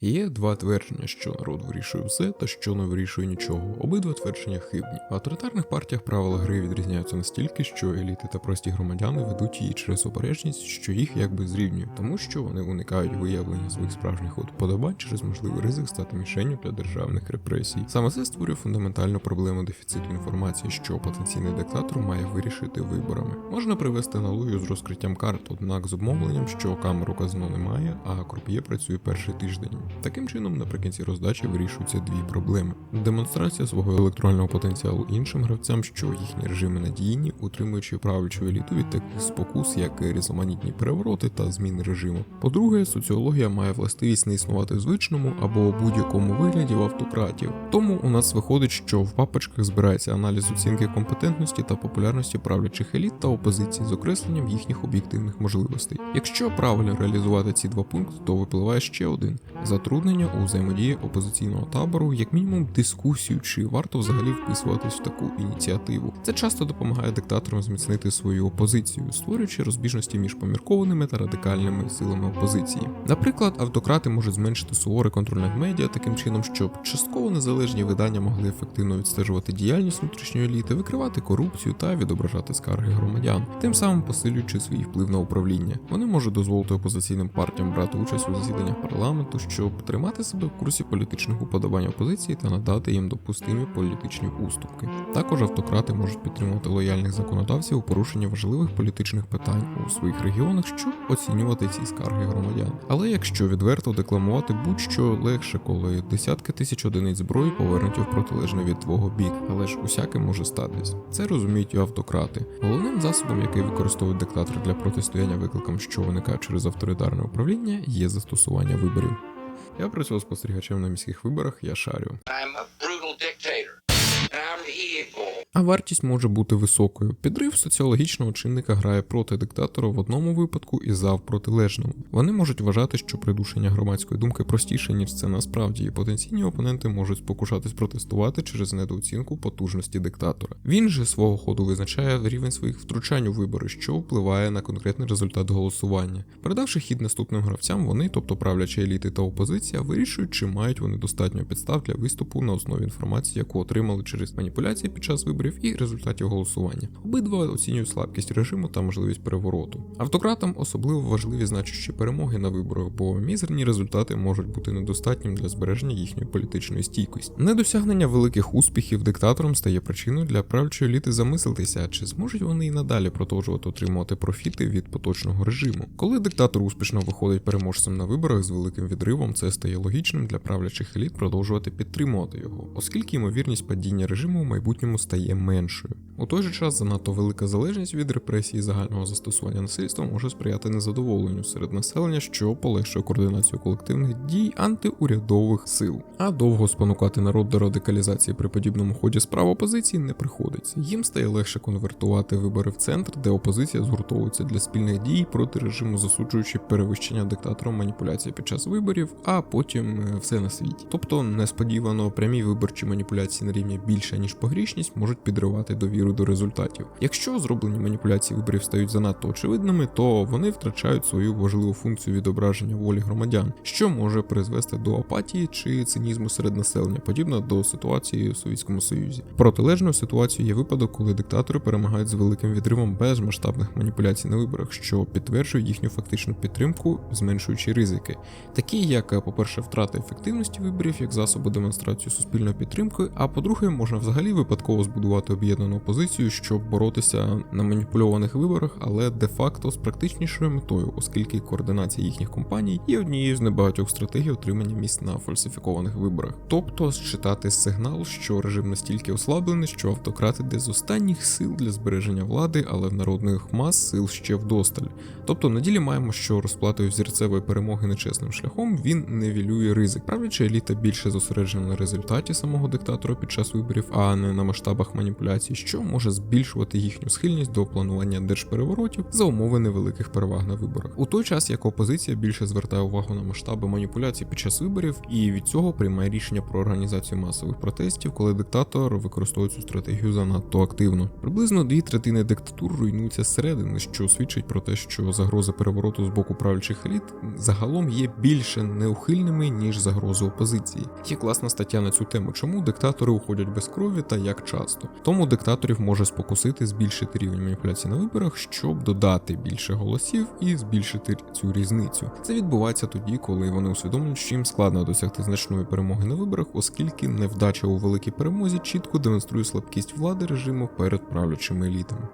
Є два твердження, що народ вирішує все та що не вирішує нічого. Обидва твердження хибні. В авторитарних партіях правила гри відрізняються настільки, що еліти та прості громадяни ведуть її через обережність, що їх якби зрівнює, тому що вони уникають виявлення своїх справжніх подобань через можливий ризик стати мішенню для державних репресій. Саме це створює фундаментальну проблему дефіциту інформації, що потенційний диктатор має вирішити виборами. Можна привести аналогію з розкриттям карт, однак з обмовленням, що камеру казино немає, а круп'є працює перший тиждень. Таким чином, наприкінці роздачі вирішуються дві проблеми: демонстрація свого електронного потенціалу іншим гравцям, що їхні режими надійні, утримуючи правлячу еліту від таких спокус, як різноманітні перевороти та зміни режиму. По-друге, соціологія має властивість не існувати в звичному або у будь-якому вигляді в автократів. Тому у нас виходить, що в папочках збирається аналіз оцінки компетентності та популярності правлячих еліт та опозиції з окресленням їхніх об'єктивних можливостей. Якщо правильно реалізувати ці два пункти, то випливає ще один затруднення у взаємодії опозиційного табору, як мінімум дискусію, чи варто взагалі вписуватись в таку ініціативу. Це часто допомагає диктаторам зміцнити свою опозицію, створюючи розбіжності між поміркованими та радикальними силами опозиції. Наприклад, автократи можуть зменшити суворий контроль над медіа таким чином, щоб частково незалежні видання могли ефективно відстежувати діяльність внутрішньої еліти, викривати корупцію та відображати скарги громадян, тим самим посилюючи свій вплив на управління. Вони можуть дозволити опозиційним партіям брати участь у засіданнях парламенту, щоб тримати себе в курсі політичних уподобань опозиції та надати їм допустимі політичні уступки. Також автократи можуть підтримувати лояльних законодавців у порушенні важливих політичних питань у своїх регіонах, щоб оцінювати ці скарги громадян. Але якщо відверто декламувати будь-що легше, коли десятки тисяч одиниць зброї повернуті в протилежний від твого бік, але ж усяке може статись. Це розуміють і автократи. Головним засобом, який використовують диктатори для протистояння викликам, що виникають через авторитарне управління, є застосування виборів. Я працював спостерігачем на міських виборах, я шарю. I'm a. А вартість може бути високою. Підрив соціологічного чинника грає проти диктатора в одному випадку і за в протилежному. Вони можуть вважати, що придушення громадської думки простіше, ніж це насправді, і потенційні опоненти можуть спокушатись протестувати через недооцінку потужності диктатора. Він же свого ходу визначає рівень своїх втручань у вибори, що впливає на конкретний результат голосування. Передавши хід наступним гравцям, вони, тобто правлячі еліти та опозиція, вирішують, чи мають вони достатньо підстав для виступу на основі інформації, яку отримали через маніпуляції під час виборів і результатів голосування. Обидва оцінюють слабкість режиму та можливість перевороту. Автократам особливо важливі значущі перемоги на виборах, бо мізерні результати можуть бути недостатнім для збереження їхньої політичної стійкості. Недосягнення великих успіхів диктатором стає причиною для правлячої еліти замислитися, чи зможуть вони і надалі продовжувати отримувати профіти від поточного режиму. Коли диктатор успішно виходить переможцем на виборах з великим відривом, це стає логічним для правлячих еліт продовжувати підтримувати його, оскільки ймовірність падіння режиму в майбутньому стає меншою. У той же час занадто велика залежність від репресій і загального застосування насильства може сприяти незадоволенню серед населення, що полегшує координацію колективних дій антиурядових сил. А довго спонукати народ до радикалізації при подібному ході справ опозиції не приходиться. Їм стає легше конвертувати вибори в центр, де опозиція згуртовується для спільних дій проти режиму, засуджуючи перевищення диктатором маніпуляції під час виборів, а потім е, все на світі. Тобто несподівано прямі виборчі маніпуляції на рівні більше ніж погрішність можуть підривати довіру до результатів. Якщо зроблені маніпуляції виборів стають занадто очевидними, то вони втрачають свою важливу функцію відображення волі громадян, що може призвести до апатії чи цинізму серед населення, подібно до ситуації в Совєтському Союзі. Протилежною ситуацією є випадок, коли диктатори перемагають з великим відривом без масштабних маніпуляцій на виборах, що підтверджує їхню фактичну підтримку, зменшуючи ризики, такі як, по-перше, втрата ефективності виборів як засобу демонстрації суспільної підтримки, а по-друге, можна взагалі випадково збудувати об'єднану опозицію, щоб боротися на маніпульованих виборах, але де-факто з практичнішою метою, оскільки координація їхніх компаній є однією з небагатьох стратегій отримання місць на фальсифікованих виборах. Тобто считати сигнал, що режим настільки ослаблений, що автократи де з останніх сил для збереження влади, але в народних мас сил ще вдосталь. Тобто на ділі маємо, що розплатою зірцевої перемоги нечесним шляхом він невілює ризик. Правляча еліта більше зосереджена на результаті самого диктатора під час виборів, а не на масштабах маніпуляцій маніпуляцій, що може збільшувати їхню схильність до планування держпереворотів за умови невеликих переваг на виборах. У той час як опозиція більше звертає увагу на масштаби маніпуляцій під час виборів і від цього приймає рішення про організацію масових протестів, коли диктатор використовує цю стратегію занадто активно. Приблизно дві третини диктатур руйнуються зсередини, що свідчить про те, що загрози перевороту з боку правлячих еліт загалом є більше неухильними ніж загрози опозиції. Є класна стаття на цю тему, чому диктатори уходять без крові та як часто. Тому диктаторів може спокусити збільшити рівень маніпуляції на виборах, щоб додати більше голосів і збільшити цю різницю. Це відбувається тоді, коли вони усвідомлюють, що їм складно досягти значної перемоги на виборах, оскільки невдача у великій перемозі чітко демонструє слабкість влади режиму перед правлячими елітами.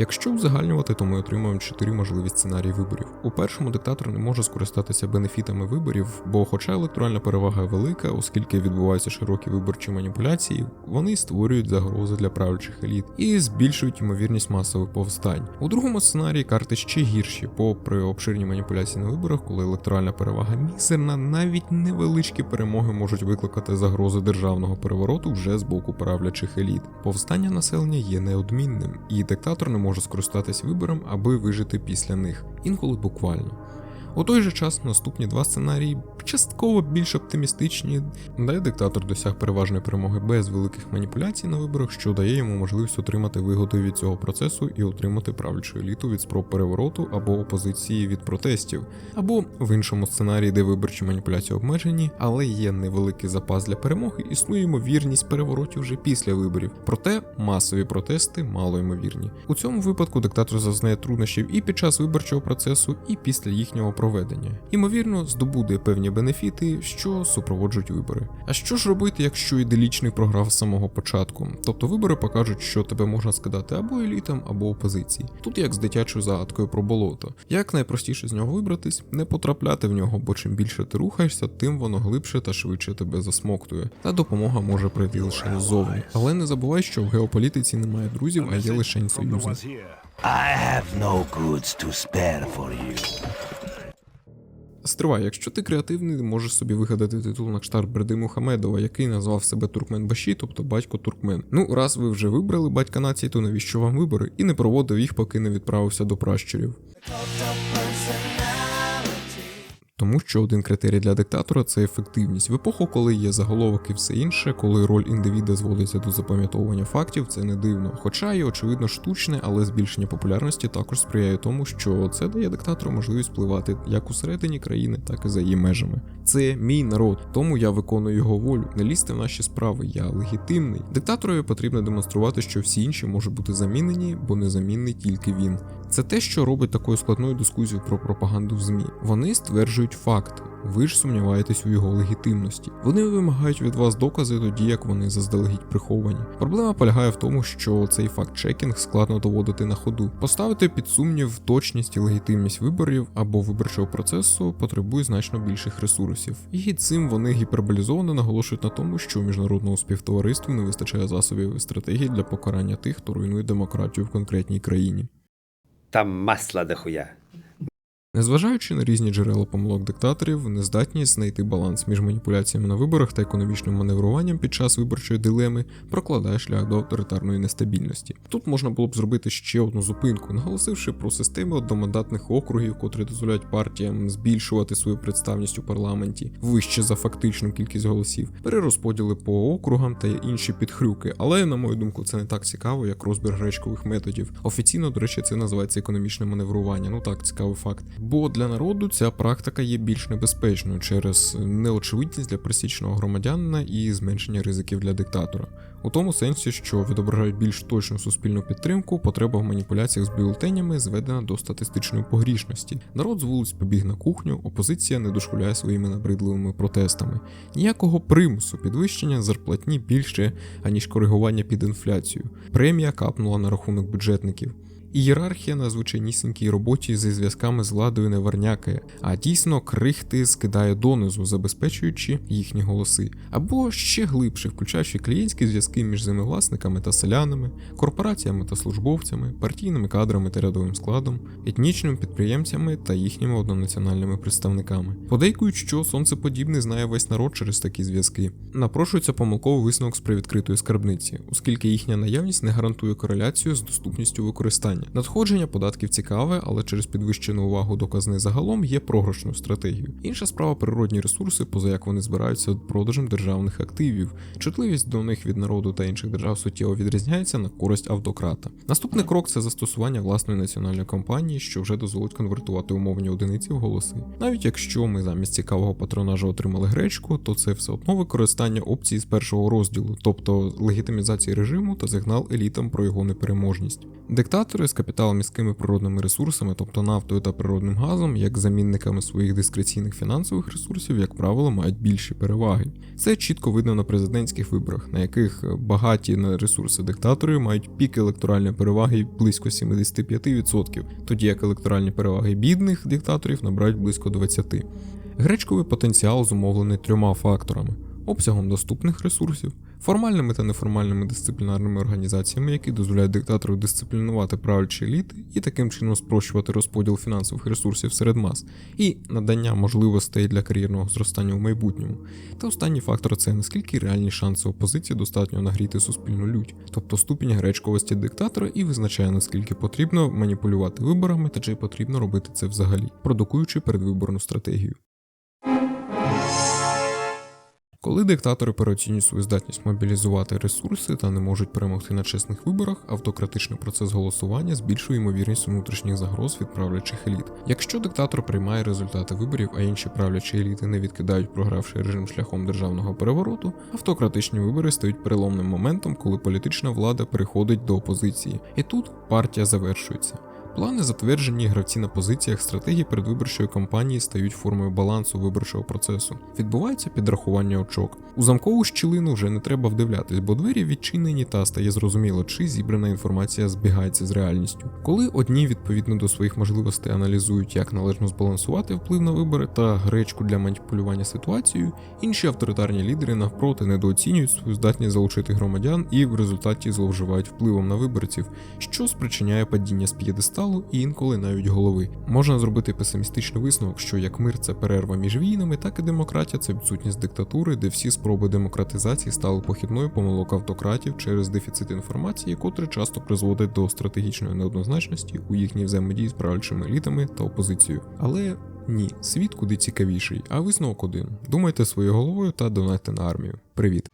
Якщо узагальнювати, то ми отримуємо чотири можливі сценарії виборів. У першому диктатор не може скористатися бенефітами виборів, бо, хоча електоральна перевага велика, оскільки відбуваються широкі виборчі маніпуляції, вони створюють загрози для правлячих еліт і збільшують ймовірність масових повстань. У другому сценарії карти ще гірші, попри обширні маніпуляції на виборах, коли електоральна перевага мізерна, навіть невеличкі перемоги можуть викликати загрози державного перевороту вже з боку правлячих еліт. Повстання населення є неодмінним, і диктатор не може скористатись вибором, аби вижити після них, інколи буквально. У той же час наступні два сценарії частково більш оптимістичні, де диктатор досяг переважної перемоги без великих маніпуляцій на виборах, що дає йому можливість отримати вигоду від цього процесу і отримати правлячу еліту від спроб перевороту або опозиції від протестів, або в іншому сценарії, де виборчі маніпуляції обмежені, але є невеликий запас для перемоги, існує ймовірність переворотів вже після виборів. Проте масові протести мало ймовірні. У цьому випадку диктатор зазнає труднощів і під час виборчого процесу, і після їхнього проведення. Ймовірно, здобуде певні бенефіти, що супроводжують вибори. А що ж робити, якщо іделічний програв з самого початку? Тобто вибори покажуть, що тебе можна скидати або елітам, або опозиції. Тут як з дитячою загадкою про болото. Як найпростіше з нього вибратись, не потрапляти в нього, бо чим більше ти рухаєшся, тим воно глибше та швидше тебе засмоктує. Та допомога може прийти лише ззовні. Але не забувай, що в геополітиці немає друзів, а є лише союзники. I have no goods to spare for you. Стривай, якщо ти креативний, можеш собі вигадати титул на кшталт Берди Мухамедова, який назвав себе Туркмен Баші, тобто батько Туркмен. Ну, раз ви вже вибрали батька нації, то навіщо вам вибори? І не проводив їх, поки не відправився до пращурів. Тому що один критерій для диктатора це ефективність. В епоху, коли є заголовок і все інше, коли роль індивіда зводиться до запам'ятовування фактів, це не дивно. Хоча і очевидно штучне, але збільшення популярності також сприяє тому, що це дає диктатору можливість впливати як усередині країни, так і за її межами. Це мій народ, тому я виконую його волю. Не лізьте в наші справи, я легітимний. Диктаторові потрібно демонструвати, що всі інші можуть бути замінені, бо незамінний тільки він. Це те, що робить такою складною дискусію про пропаганду в ЗМІ. Вони стверджують факти. Ви ж сумніваєтесь у його легітимності. Вони вимагають від вас докази тоді, як вони заздалегідь приховані. Проблема полягає в тому, що цей факт-чекінг складно доводити на ходу. Поставити під сумнів точність і легітимність виборів або виборчого процесу потребує значно більших ресурсів. І цим вони гіперболізовано наголошують на тому, що міжнародному співтовариству не вистачає засобів і стратегій для покарання тих, хто руйнує демократію в конкретній країні. Там масла дохуя. Незважаючи на різні джерела помилок диктаторів, нездатність знайти баланс між маніпуляціями на виборах та економічним маневруванням під час виборчої дилеми прокладає шлях до авторитарної нестабільності. Тут можна було б зробити ще одну зупинку, наголосивши про системи одномандатних округів, котрі дозволяють партіям збільшувати свою представність у парламенті вище за фактичну кількість голосів, перерозподіли по округам та інші підхрюки. Але на мою думку, це не так цікаво, як розбір гречкових методів. Офіційно, до речі, це називається економічне маневрування. Ну так, цікавий факт. Бо для народу ця практика є більш небезпечною через неочевидність для пересічного громадянина і зменшення ризиків для диктатора. У тому сенсі, що відображають більш точну суспільну підтримку, потреба в маніпуляціях з бюлетенями зведена до статистичної погрішності. Народ з вулиць побіг на кухню, опозиція не дошкуляє своїми набридливими протестами. Ніякого примусу підвищення зарплатні більше, аніж коригування під інфляцію. Премія капнула на рахунок бюджетників. Ієрархія на звичайнісінькій роботі зі зв'язками з владою не варнякає, а дійсно крихти скидає донизу, забезпечуючи їхні голоси, або ще глибше, включаючи клієнтські зв'язки між землевласниками та селянами, корпораціями та службовцями, партійними кадрами та рядовим складом, етнічними підприємцями та їхніми однонаціональними представниками. Подейкують, що сонцеподібний знає весь народ через такі зв'язки. Напрошується помилковий висновок з привідкритої скарбниці, оскільки їхня наявність не гарантує кореляцію з доступністю використання. Надходження податків цікаве, але через підвищену увагу до казни загалом є програшною стратегією. Інша справа природні ресурси, поза як вони збираються продажем державних активів. Чутливість до них від народу та інших держав суттєво відрізняється на користь автократа. Наступний крок це застосування власної національної компанії, що вже дозволить конвертувати умовні одиниці в голоси. Навіть якщо ми замість цікавого патронажу отримали гречку, то це все одно використання опції з першого розділу, тобто легітимізації режиму та сигнал елітам про його непереможність. Диктатори з капіталоміськими природними ресурсами, тобто нафтою та природним газом, як замінниками своїх дискреційних фінансових ресурсів, як правило, мають більші переваги. Це чітко видно на президентських виборах, на яких багаті на ресурси диктатори мають пік електоральної переваги близько 75%, тоді як електоральні переваги бідних диктаторів набирають близько 20%. Гречковий потенціал зумовлений трьома факторами: обсягом доступних ресурсів, формальними та неформальними дисциплінарними організаціями, які дозволяють диктатору дисциплінувати правлячі еліти і таким чином спрощувати розподіл фінансових ресурсів серед мас, і надання можливостей для кар'єрного зростання у майбутньому. Та останній фактор це наскільки реальні шанси опозиції достатньо нагріти суспільну лють, тобто ступінь гречковості диктатора і визначає наскільки потрібно маніпулювати виборами та чи потрібно робити це взагалі, продукуючи передвиборну стратегію. Коли диктатори переоцінюють свою здатність мобілізувати ресурси та не можуть перемогти на чесних виборах, автократичний процес голосування збільшує ймовірність внутрішніх загроз від правлячих еліт. Якщо диктатор приймає результати виборів, а інші правлячі еліти не відкидають програвший режим шляхом державного перевороту, автократичні вибори стають переломним моментом, коли політична влада переходить до опозиції, і тут партія завершується. Плани, затверджені гравці на позиціях стратегії передвиборчої кампанії стають формою балансу виборчого процесу. Відбувається підрахування очок. У замкову щілину вже не треба вдивлятись, бо двері відчинені та стає зрозуміло, чи зібрана інформація збігається з реальністю. Коли одні відповідно до своїх можливостей аналізують, як належно збалансувати вплив на вибори та гречку для маніпулювання ситуацією, інші авторитарні лідери навпроти недооцінюють свою здатність залучити громадян і в результаті зловживають впливом на виборців, що спричиняє падіння з п'єдесталу і інколи навіть голови. Можна зробити песимістичний висновок, що як мир це перерва між війнами, так і демократія це відсутність диктатури, де всі спроби демократизації стали похідною помилок автократів через дефіцит інформації, котрий часто призводить до стратегічної неоднозначності у їхній взаємодії з правлячими елітами та опозицією. Але ні, світ куди цікавіший, а висновок один. Думайте своєю головою та донайте на армію. Привіт!